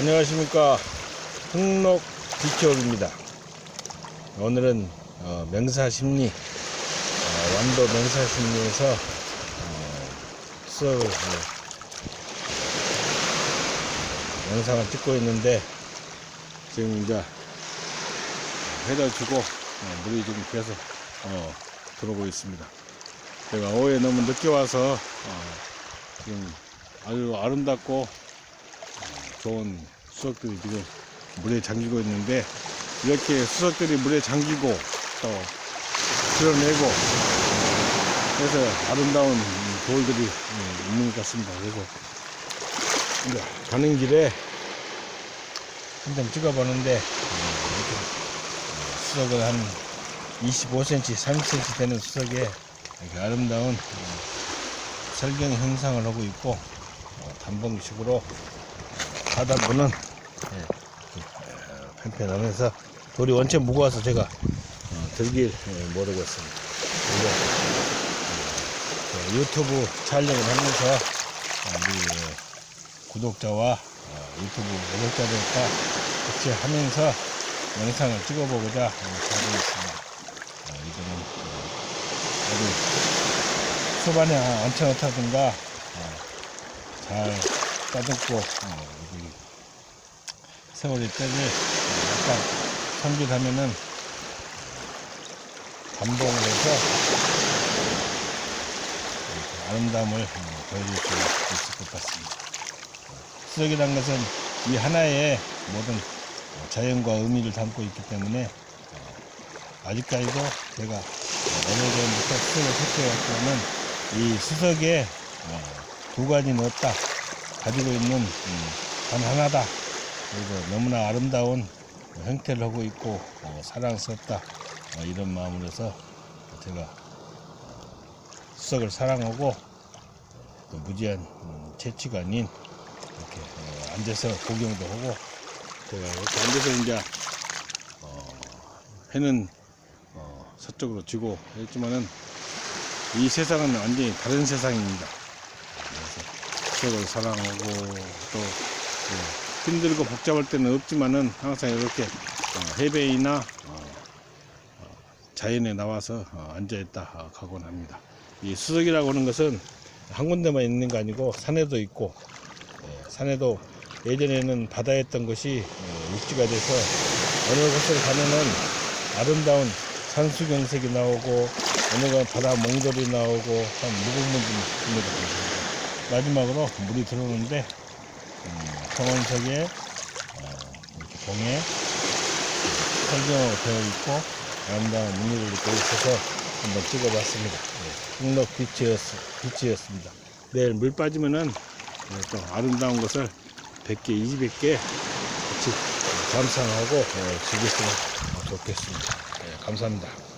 안녕하십니까. 흥록 비키업입니다. 오늘은 어, 명사심리 어, 완도 명사심리에서 어, 수업을 어, 영상을 찍고 있는데 지금 이제 해를 주고 어, 물이 좀 계속 어, 들어오고 있습니다. 제가 오후에 너무 늦게 와서 어, 지금 아주 아름답고 좋은 수석들이 지금 물에 잠기고 있는데 이렇게 수석들이 물에 잠기고 또 드러내고 그래서 아름다운 돌들이 있는 것 같습니다. 그래서 이제 가는 길에 한점 찍어보는데 이렇게 수석을 한 25cm, 30cm 되는 수석에 이렇게 아름다운 설경 형상을 하고 있고 어, 단봉식으로 보는 예, 어, 편편하면서 돌이 원체 무거워서 제가 어, 들길 예, 모르겠습니다. 그래서 어, 유튜브 촬영을 하면서 어, 우리 예, 구독자와 어, 유튜브 구독자들과 같이 하면서 영상을 찍어보고자 어, 하고 있습니다. 어, 이거는 어, 아주 초반에 안쳐놓다든가 어, 잘 따듬고 어, 때를 어, 약간 손질하면은 감동을 해서 아름다움을 어, 보여줄 수 있을 것 같습니다. 수석이라는 것은 이 하나의 모든 어, 자연과 의미를 담고 있기 때문에 어, 아직까지도 제가 오래전부터 수석을 택해왔고는 이 수석에 어, 두 가지는 없다. 가지고 있는 음, 단 하나다. 그리고 너무나 아름다운 형태를 하고 있고 어, 사랑스럽다. 어, 이런 마음으로 해서 제가 수석을 사랑하고 또 무지한 음, 채취가 아닌 이렇게 어, 앉아서 구경도 하고 제가 이렇게 앉아서 이제 어, 해는 어, 서쪽으로 지고 했지만은 이 세상은 완전히 다른 세상입니다. 수석을 사랑하고 또 예, 힘들고 복잡할 때는 없지만은 항상 이렇게 어, 해변이나 어, 어, 자연에 나와서 어, 앉아있다 어, 가곤 합니다. 이 수석이라고 하는 것은 한 군데만 있는 거 아니고 산에도 있고 예, 산에도 예전에는 바다였던 것이 어, 육지가 돼서 어느 곳을 가면은 아름다운 산수경색이 나오고 어느 건 바다 몽돌이 나오고 참 무궁무진합니다. 마지막으로 물이 들어오는데 음, 정원석에 어, 이렇게 봉에 설경되어 있고 아름다운 무늬를 입고 있어서 한번 찍어봤습니다. 네, 흥록 비치였, 비치였습니다. 내일 물 빠지면은 어, 또 아름다운 것을 100개, 200개 같이 감상하고 어, 즐겼으면 좋겠습니다. 네, 감사합니다.